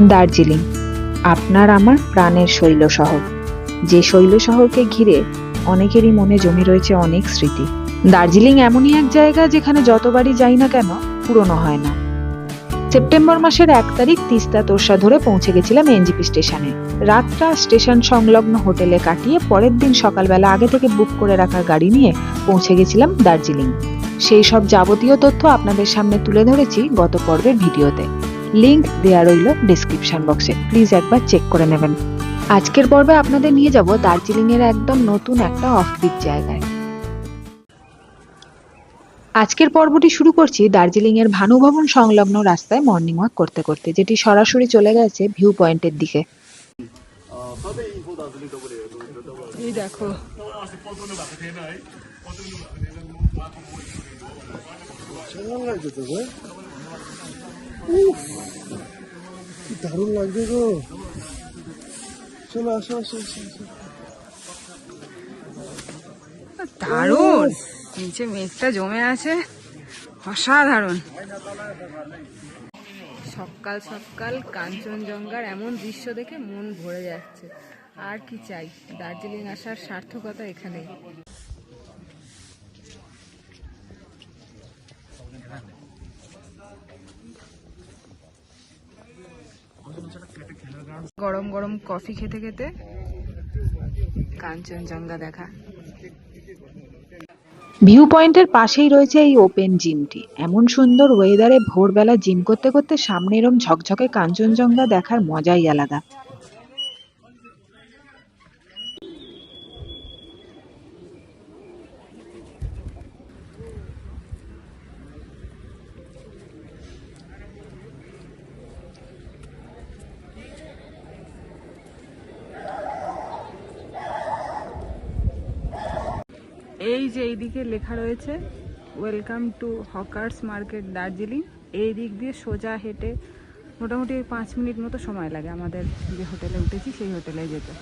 দার্জিলিং। আপনার আমার প্রাণের শৈল শহর যে শৈল শহরকে ঘিরে অনেকেরই মনে জমে রয়েছে অনেক স্মৃতি। দার্জিলিং এমনই এক জায়গা যেখানে যতবারই যাই না কেন পুরনো হয় না। সেপ্টেম্বর মাসের এক তারিখ তিস্তা তোরসা ধরে পৌঁছে গেছিলাম এনজিপি স্টেশনে। রাতটা স্টেশন সংলগ্ন হোটেলে কাটিয়ে পরের দিন সকালবেলা আগে থেকে বুক করে রাখা গাড়ি নিয়ে পৌঁছে গেছিলাম দার্জিলিং। সেই সব যাবতীয় তথ্য আপনাদের সামনে তুলে ধরেছি গত পর্বের ভিডিওতে। লিংক দেওয়া রইল ডিসক্রিপশন বক্সে প্লিজ একবার চেক করে নেবেন। আজকের পর্বে আপনাদের নিয়ে যাব দার্জিলিং এর একদম নতুন একটা অফবিট জায়গায়। আজকের পর্বটি শুরু করছি দার্জিলিং এর ভানুভবন সংলগ্ন রাস্তায় মর্নিং ওয়াক করতে করতে, যেটি সরাসরি চলে গেছে ভিউ পয়েন্টের দিকে। দেখো। উফ, কি দারুণ লাগছে গো। চলো আসো আসো আসো। দারুণ। নিচে মেঘটা জমে আছে। অসাধারণ। সকাল সকাল কাঞ্চনজঙ্ঘার এমন দৃশ্য দেখে মন ভরে যাচ্ছে। আর কি চাই? দার্জিলিং আসার সার্থকতা এখানেই। গরম গরম কফি খেতে খেতে কাঞ্চনজঙ্ঘা দেখা। ভিউ পয়েন্টের পাশেই রয়েছে এই ওপেন জিমটি। এমন সুন্দর ওয়েদারে ভোরবেলা জিম করতে করতে সামনে এরম ঝকঝকে কাঞ্চনজঙ্ঘা দেখার মজাই আলাদা। এই যে এইদিকে লেখা রয়েছে welcome to hawkers market Darjeeling এই দিক দিয়ে সোজা হেঁটে মোটামুটি পাঁচ মিনিট মতো সময় লাগে আমাদের যে হোটেলে উঠেছি, সেই হোটেলে যেতে।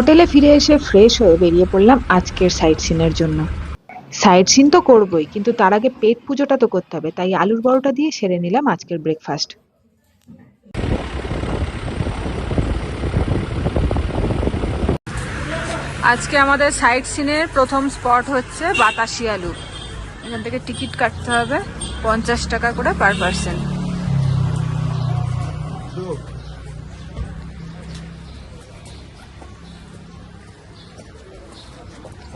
হোটেলে ফিরে এসে ফ্রেশ হয়ে বেরিয়ে পড়লাম আজকের সাইট সিনের জন্য। সাইট সিন তো করবই, কিন্তু তার আগে পেট পুজোটা তো করতে হবে, তাই আলুর বড়টা দিয়ে সেরে নিলাম আজকের ব্রেকফাস্ট আজকে আমাদের সাইট সিনের প্রথম স্পট হচ্ছে বাতাসি আলু। এখান থেকে টিকিট কাটতে হবে, পঞ্চাশ টাকা করে পার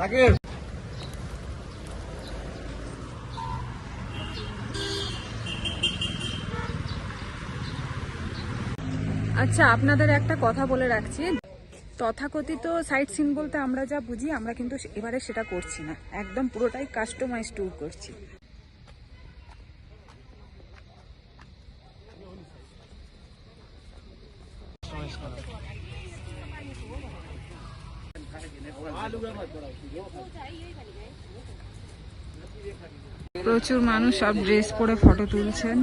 পার্সন আচ্ছা আপনাদের একটা কথা বলে রাখছি। তথাকথিত সাইট সিন বলতে আমরা যা বুঝি, আমরা কিন্তু এবারে সেটা করছি না। একদম পুরোটাই কাস্টমাইজ ট্যুর করছি। প্রচুর মানুষ সব ড্রেস পরে ফটো তুলছেন।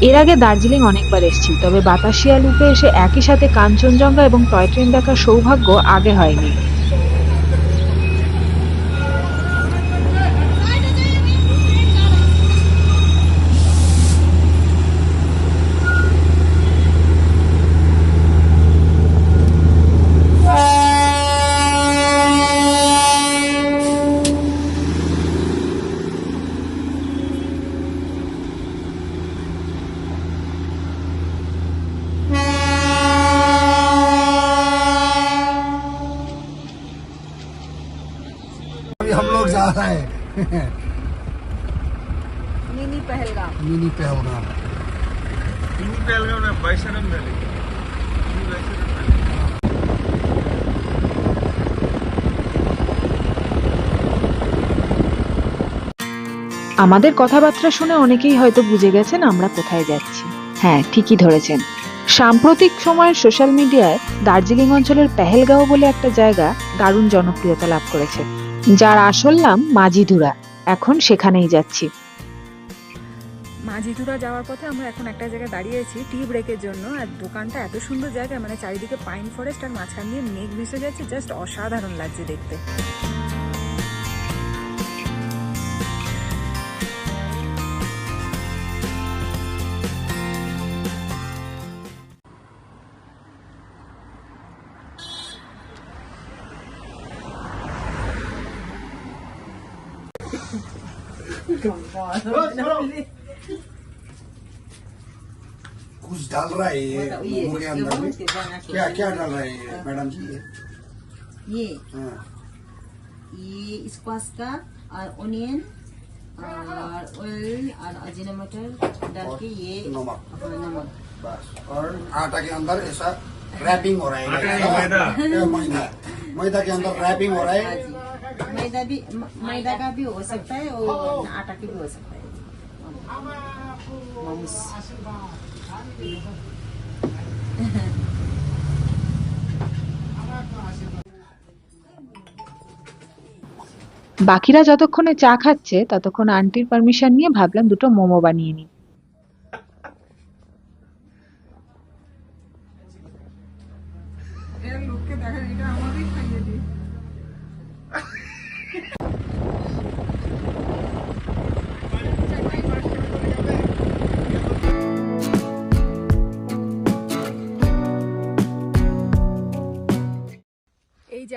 এর আগে দার্জিলিং অনেকবার এসেছি, তবে বাতাসিয়া লুপে এসে একই সাথে কাঞ্চনজঙ্ঘা এবং টয় ট্রেন দেখার সৌভাগ্য আগে হয়নি। আমাদের কথাবার্তা শুনে অনেকেই হয়তো বুঝে গেছেন আমরা কোথায় যাচ্ছি। হ্যাঁ ঠিকই ধরেছেন। সাম্প্রতিক সময়ের সোশ্যাল মিডিয়ায় দার্জিলিং অঞ্চলের পেহেলগাঁও বলে একটা জায়গা দারুণ জনপ্রিয়তা লাভ করেছে, যার আসল নাম মাঝিধুরা এখন সেখানেই যাচ্ছি। মাঝিধুরা যাওয়ার পথে আমরা এখন একটা জায়গায় দাঁড়িয়েছি টি ব্রেকের জন্য। আর দোকানটা এত সুন্দর জায়গা মানে চারিদিকে পাইন ফরেস্ট আর মাঝখান দিয়ে মেঘ মিশে যাচ্ছে জাস্ট অসাধারণ লাগছে দেখতে। कुछ डाल रहा है ये मोमो के अंदर में। क्या क्या डाल रहा है। मैडम जी? ये? ये हाँ स्क्वाश का और ओनियन और ऑयल और अजीना मटर डाल के ये नमक। हाँ, नमक। बस। और आटा के अंदर ऐसा रैपिंग हो रहा है। मैदा। मैदा। मैदा के अंदर रैपिंग हो रहा हाँ। है मैदा भी मैदा का भी हो सकता है और आटा का भी हो सकता है। বাকিরা যতক্ষণে চা খাচ্ছে ততক্ষণ আন্টির পারমিশন নিয়ে ভাবলাম দুটো মোমো বানিয়ে নিই।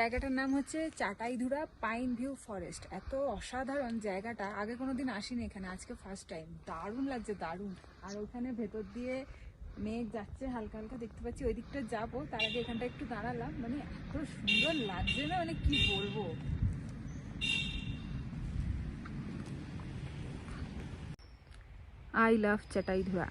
জায়গাটার নাম হচ্ছে চাটাইধুরা পাইন ভিউ ফরেস্ট। এত অসাধারণ জায়গাটা, আগে কোনোদিন আসিনি এখানে, আজকে ফার্স্ট টাইম দারুণ লাগছে, দারুণ। আর ওখানে ভেতর দিয়ে মেঘ যাচ্ছে, হালকা হালকা দেখতে পাচ্ছি। ওই দিকটা যাব, তার আগে এখানটা একটু দাঁড়ালাম। মানে এত সুন্দর লাগছে না মানে কি বলব? I love Chataidhura.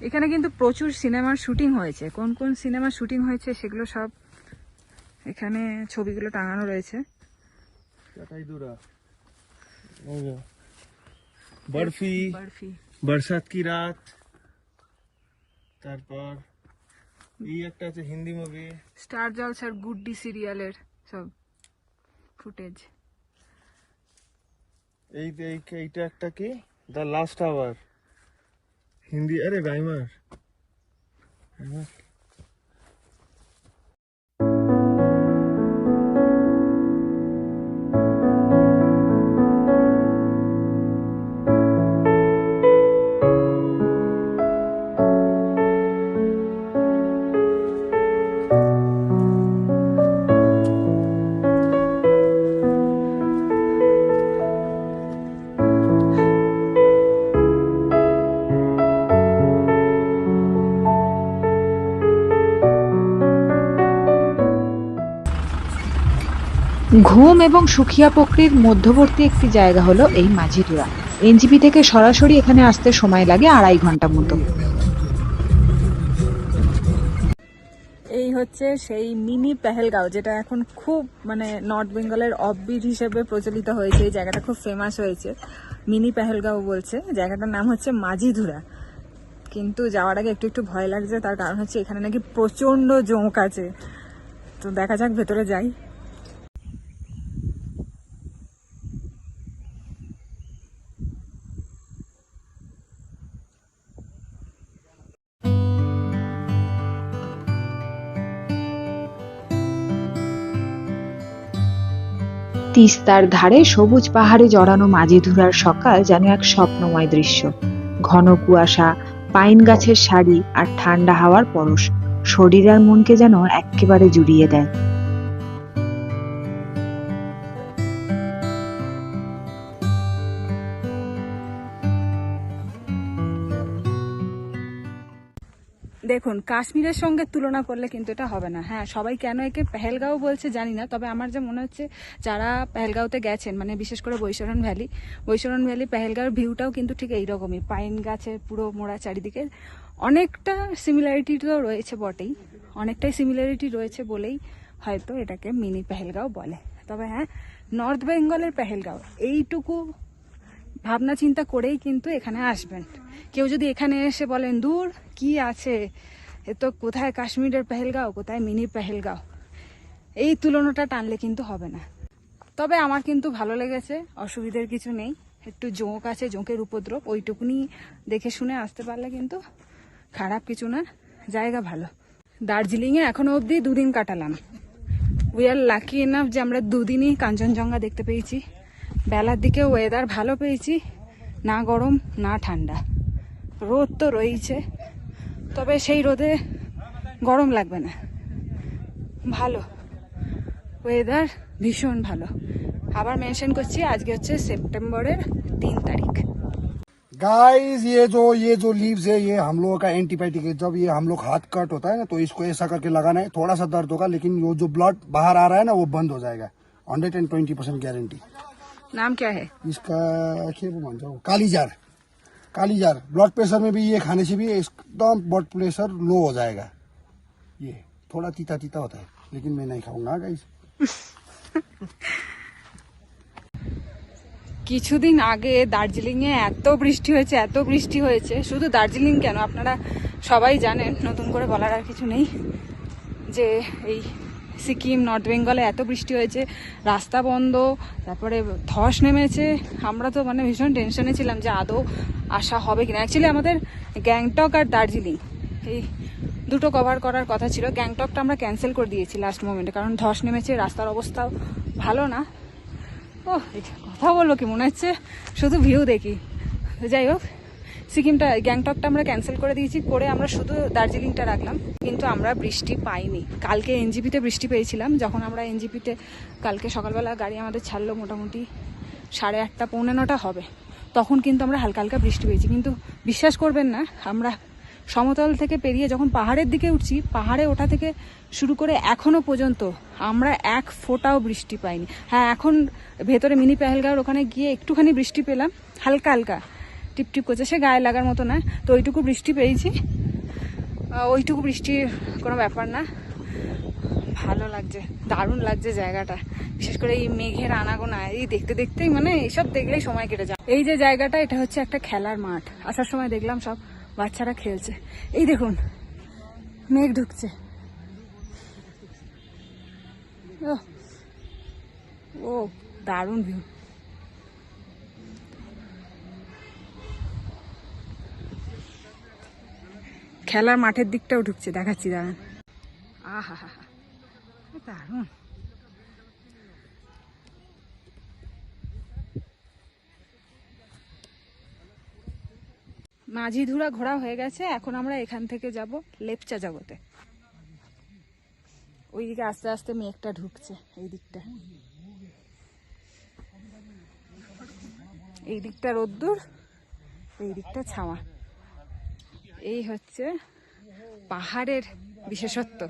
এখানে কিন্তু প্রচুর সিনেমার শুটিং হয়েছে। কোন কোন সিনেমার শুটিং হয়েছে সেগুলো সব এখানে ছবিগুলো টাঙানো রয়েছে। বরফি বরফি। বরসাত কি রাত? তারপর এই একটা আছে হিন্দি মুভি স্টার জলসার গুড্ডি সিরিয়ালের সব ফুটেজ। এই এই- এইটা একটা কি? The last hour. হিন্দি আরে গাইমার গাইমার ঘুম এবং সুখিয়া প্রক্রির মধ্যবর্তী একটি জায়গা হলো এই মাঝিধুরা এনজিপি থেকে সরাসরি এখানে আসতে সময় লাগে আড়াই ঘণ্টা মতো। এই হচ্ছে সেই মিনি পেহেলগাঁও, যেটা এখন খুব মানে নর্থ বেঙ্গলের অফবিট হিসেবে প্রচলিত হয়েছে। এই জায়গাটা খুব ফেমাস হয়েছে। মিনি পেহেলগাঁও বলছে, জায়গাটার নাম হচ্ছে মাঝিধুরা। কিন্তু যাওয়ার আগে একটু একটু ভয় লাগছে, তার কারণ হচ্ছে এখানে নাকি প্রচণ্ড জোঁক আছে। তো দেখা যাক, ভেতরে যাই। তিস্তার ধারে সবুজ পাহাড়ে জড়ানো মাঝিধুরার সকাল যেন এক স্বপ্নময় দৃশ্য। ঘন কুয়াশা, পাইন গাছের সারি আর ঠান্ডা হাওয়ার পরশ শরীর আর মনকে যেন একেবারে জুড়িয়ে দেয়। কাশ্মীরের সঙ্গে তুলনা করলে কিন্তু এটা হবে না। হ্যাঁ সবাই কেন একে পেহেলগাঁও বলছে জানি না, তবে আমার যে মনে হচ্ছে যারা পেহেলগাঁওতে গেছেন মানে বিশেষ করে বৈশরণ ভ্যালি বৈশরণ ভ্যালি পেহেলগাঁওর ভিউটাও কিন্তু ঠিক এইরকমই। পাইন গাছের পুরো মোড়া চারিদিকে অনেকটা সিমিলারিটি তো রয়েছে বটেই, অনেকটাই সিমিলারিটি রয়েছে বলেই হয়তো এটাকে মিনি পেহেলগাঁও বলে। তবে হ্যাঁ নর্থ বেঙ্গলের পেহেলগাঁও, এইটুকু ভাবনা চিন্তা করেই কিন্তু এখানে আসবেন। কেউ যদি এখানে এসে বলেন, দূর, কি আছে? এ তো কোথায় কাশ্মীরের পেহেলগাঁও, কোথায় মিনি পেহেলগাঁও? এই তুলনাটা টানলে কিন্তু হবে না। তবে আমার কিন্তু ভালো লেগেছে, অসুবিধের কিছু নেই। একটু জোঁক আছে, জোঁকের উপদ্রব, ওইটুকুনি দেখে শুনে আসতে পারলে কিন্তু খারাপ কিছু না, জায়গা ভালো। দার্জিলিংয়ে এখনও অবধি দুদিন কাটালাম। উই আর লাকি এনাফ যে আমরা দুদিনই কাঞ্চনজঙ্ঘা দেখতে পেয়েছি। বেলার দিকে ওয়েদার ভালো পেয়েছি, না গরম, না ঠান্ডা। রোদ তো রয়েছে তবে সেই রোদে গরম লাগবে না ভালো ওয়েদার ভীষণ ভালো আবার মেনশন করছি আজকে হচ্ছে সেপ্টেম্বরের তিন তারিখ गाइस ये जो ये जो लीव्स है ये हम लोगों का एंटीबायोटिक है जब ये हम लोग हाथ कट होता है ना तो इसको ऐसा करके लगाना है थोड़ा सा दर्द होगा लेकिन वो जो ब्लड बाहर आ रहा है ना वो बंद हो जाएगा hundred and twenty percent guarantee नाम क्या है इसका के वो मान जाओ कालीजार कालीजार ब्लड प्रेशर में भी ये खाने से भी एकदम ब्लड प्रेशर लो हो जाएगा ये थोड़ा तीता तीता होता है लेकिन मैं नहीं खाऊंगा गाइस কিছুদিন আগে দার্জিলিংয়ে এত বৃষ্টি হয়েছে এত বৃষ্টি হয়েছে শুধু দার্জিলিং কেন আপনারা সবাই জানেন নতুন করে বলার আর কিছু নেই যে এই সিকিম, নর্থ বেঙ্গলে এত বৃষ্টি হয়েছে, রাস্তা বন্ধ, তারপরে ধস নেমেছে। আমরা তো মানে ভীষণ টেনশনে ছিলাম যে আদৌ আসা হবে কিনা। অ্যাকচুয়ালি আমাদের গ্যাংটক আর দার্জিলিং, এই দুটো কভার করার কথা ছিল। গ্যাংটকটা আমরা ক্যান্সেল করে দিয়েছি লাস্ট মোমেন্টে কারণ ধস নেমেছে, রাস্তার অবস্থাও ভালো না। ও কথা বলব কি, মনে হচ্ছে শুধু ভিউ দেখি। যাই হোক। সিকিমটা, গ্যাংটকটা আমরা ক্যান্সেল করে দিয়েছি, করে আমরা শুধু দার্জিলিংটা রাখলাম। কিন্তু আমরা বৃষ্টি পাইনি। কালকে এনজিপিতে বৃষ্টি পেয়েছিলাম, যখন আমরা এনজিপিতে কালকে সকালবেলা গাড়ি আমাদের ছাড়লো মোটামুটি সাড়ে আটটা, পৌনে নটা হবে। তখন কিন্তু আমরা হালকা হালকা বৃষ্টি পেয়েছি। কিন্তু বিশ্বাস করবেন না, আমরা সমতল থেকে পেরিয়ে যখন পাহাড়ের দিকে উঠছি, পাহাড়ে ওঠা থেকে শুরু করে এখনও পর্যন্ত আমরা এক ফোঁটাও বৃষ্টি পাইনি। হ্যাঁ এখন ভেতরে মিনি পেহেলগাঁওর ওখানে গিয়ে একটুখানি বৃষ্টি পেলাম, হালকা হালকা। টিপ টিপ করছে। সে গায়ে লাগার মতো না, তো ওইটুকু বৃষ্টি পেয়েছি। ওইটুকু বৃষ্টির কোনো ব্যাপার না। ভালো লাগছে, দারুণ লাগছে জায়গাটা। বিশেষ করে এই মেঘের আনাগোনা, এই দেখতে দেখতেই মানে এইসব দেখলেই সময় কেটে যায়। এই যে জায়গাটা, এটা হচ্ছে একটা খেলার মাঠ। আসার সময় দেখলাম সব বাচ্চারা খেলছে। এই দেখুন, মেঘ ঢুকছে। ও, দারুণ ভিউ খেলার মাঠের দিকটাও ঢুকছে, দেখাচ্ছি, দাঁড়ান। আহা হা হা দারুণ। মাঝিধুরা ঘোরা হয়ে গেছে, এখন আমরা এখান থেকে যাব লেপচা জগতে। ওইদিকে আস্তে আস্তে মেঘটা ঢুকছে, এই দিকটা। এই দিকটা রোদ্দুর, এই দিকটা ছাওয়া। এই হচ্ছে পাহাড়ের বিশেষত্ব।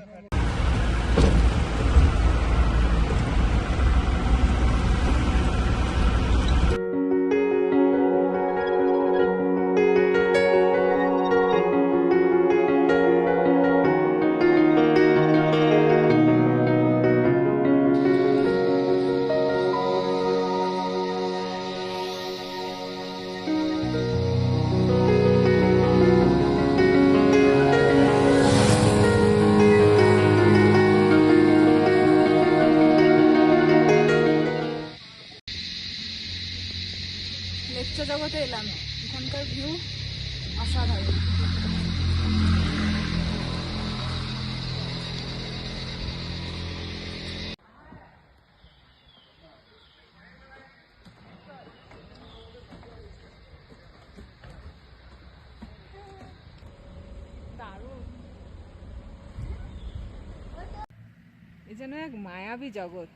যেন এক মায়াবী জগৎ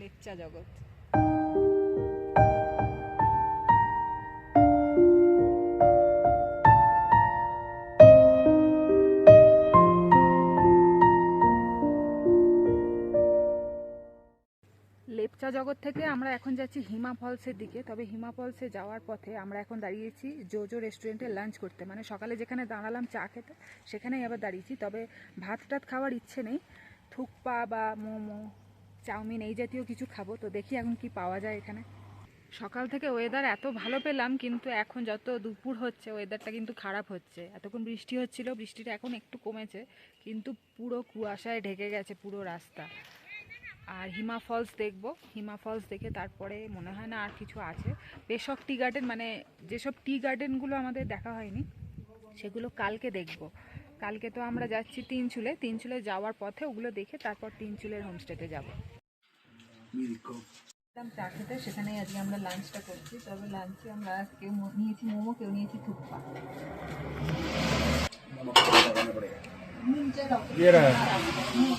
লেপচা জগৎ। লেপচা জগৎ থেকে আমরা এখন যাচ্ছি হিমা ফলসের দিকে। তবে হিমা ফলসে যাওয়ার পথে আমরা এখন দাঁড়িয়েছি জো জো রেস্টুরেন্টে লাঞ্চ করতে। মানে সকালে যেখানে দাঁড়ালাম চা খেতে, সেখানেই আবার দাঁড়িয়েছি। তবে ভাত টাত খাওয়ার ইচ্ছে নেই। থুকপা বা মোমো, চাউমিন এই জাতীয় কিছু খাব। তো দেখি এখন কি পাওয়া যায় এখানে। সকাল থেকে ওয়েদার এত ভালো পেলাম, কিন্তু এখন যত দুপুর হচ্ছে ওয়েদারটা কিন্তু খারাপ হচ্ছে। এতক্ষণ বৃষ্টি হচ্ছিল, বৃষ্টিটা এখন একটু কমেছে, কিন্তু পুরো কুয়াশায় ঢেকে গেছে পুরো রাস্তা। আর হিমা ফলস দেখব। হিমা ফলস দেখে তারপরে মনে হয় না আর কিছু আছে। বেশক টি গার্ডেন মানে যেসব টি গার্ডেনগুলো আমাদের দেখা হয়নি, সেগুলো কালকে দেখব। কালকে তো আমরা যাচ্ছি তিনচুলে তিনচুলে যাওয়ার পথে ওগুলো দেখে তারপর তিনচুলের হোমস্টেতে যাব চা খেতে সেখানেই আজকে আমরা লাঞ্চটা করছি তবে লাঞ্চে আমরা কেউ মো- নিয়েছি মোমো কেউ নিয়েছি থুপ্পা ये रहा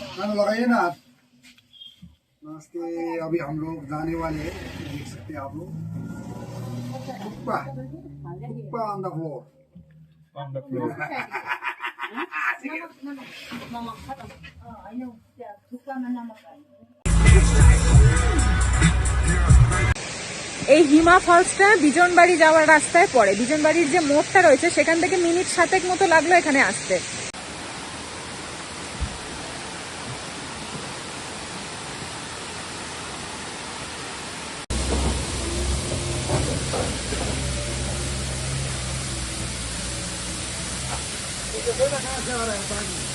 खाना लगाइए ना आप नाश्ते अभी हम लोग जाने वाले हैं देख सकते हैं आप लोग कुप्पा कुप्पा on the floor on the floor. এই হিমা ফলসটা বিজনবাড়ি যাওয়ার রাস্তায় পড়ে। বিজনবাড়ির যে মোড়টা রয়েছে, সেখান থেকে মিনিট সাতেক মতো লাগল এখানে আসতে। doida aquela senhora aí.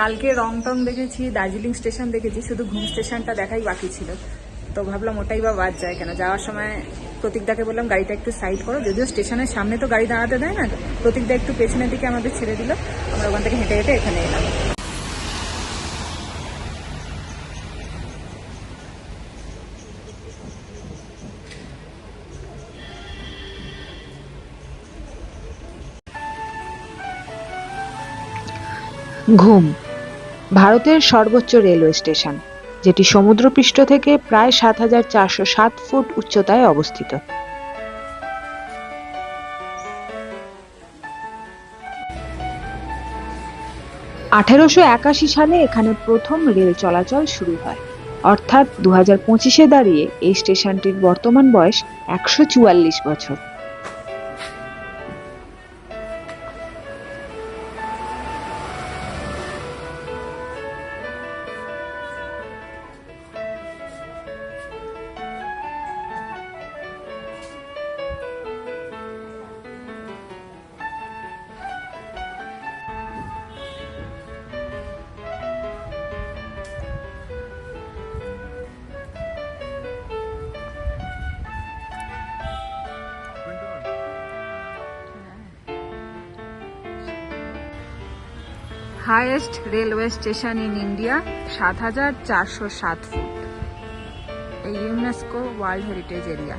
কালকে রং টং দেখেছি, দার্জিলিং স্টেশন দেখেছি, শুধু ঘুম স্টেশনটা দেখাই বাকি ছিল। তো ভাবলাম ওটাই বা বাদ যায় কেন? যাওয়ার সময় প্রতীকদাকে বললাম, গাড়িটা একটু সাইড করো। যদিও স্টেশনের সামনে তো গাড়ি দাঁড়াতে দেয় না, প্রতীকদা একটু পেছনের দিকে আমাদের ছেড়ে দিল। আমরা ওখান থেকে হেঁটে হেঁটে এখানে এলাম। ঘুম। ভারতের সর্বোচ্চ রেলওয়ে স্টেশন, যেটি সমুদ্রপৃষ্ঠ থেকে প্রায় সাত হাজার চারশো সাত ফুট উচ্চতায় অবস্থিত। আঠেরোশো একাশি সালে এখানে প্রথম রেল চলাচল শুরু হয়। অর্থাৎ দু হাজার পঁচিশে দাঁড়িয়ে এই স্টেশনটির বর্তমান বয়স একশো চুয়াল্লিশ বছর। Highest railway station in India, সাত হাজার চারশো সাত ফুট। এই ইউনেস্কো ওয়ার্ল্ড হেরিটেজ এরিয়া।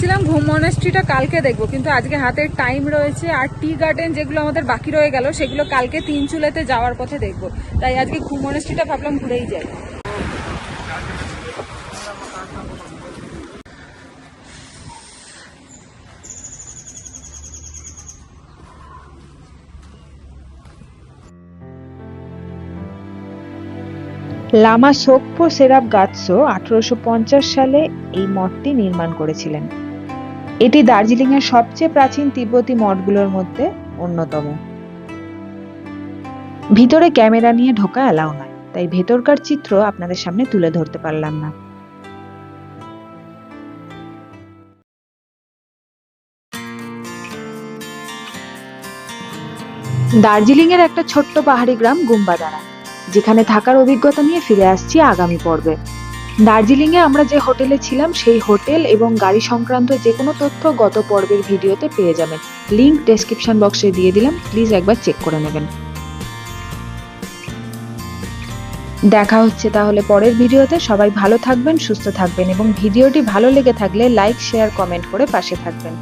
ভেবেছিলাম ঘুম মনেস্ট্রিটা কালকে দেখব, কিন্তু আজকে হাতের টাইম রয়েছে আর টি গার্ডেন যেগুলো আমাদের বাকি রয়ে গেল, সেগুলো কালকে তিন চুলেতে যাওয়ার পথে দেখব। তাই আজকে ঘুম মনেস্ট্রিটা ভাবলাম ঘুরেই যাই। লামা সোকপো সেরাপ গাৎসো আঠারোশো সালে এই মঠটি নির্মাণ করেছিলেন। এটি দার্জিলিংয়ের সবচেয়ে প্রাচীন তিব্বতী মঠগুলোর মধ্যে অন্যতম। ভিতরে ক্যামেরা নিয়ে ঢোকা অ্যালাউ নয়, তাই ভেতরকার চিত্র আপনাদের সামনে তুলে ধরতে পারলাম না। দার্জিলিং এর একটা ছোট্ট পাহাড়ি গ্রাম গুম্বাদারা, যেখানে থাকার অভিজ্ঞতা নিয়ে ফিরে আসছি আগামী পর্বে। দার্জিলিংয়ে আমরা যে হোটেলে ছিলাম, সেই হোটেল এবং গাড়ি সংক্রান্ত যে কোনো তথ্য গত পর্বের ভিডিওতে পেয়ে যাবেন। লিংক ডেসক্রিপশন বক্সে দিয়ে দিলাম, প্লিজ একবার চেক করে নেবেন। দেখা হচ্ছে তাহলে পরের ভিডিওতে। সবাই ভালো থাকবেন, সুস্থ থাকবেন এবং ভিডিওটি ভালো লেগে থাকলে লাইক, শেয়ার, কমেন্ট করে পাশে থাকবেন।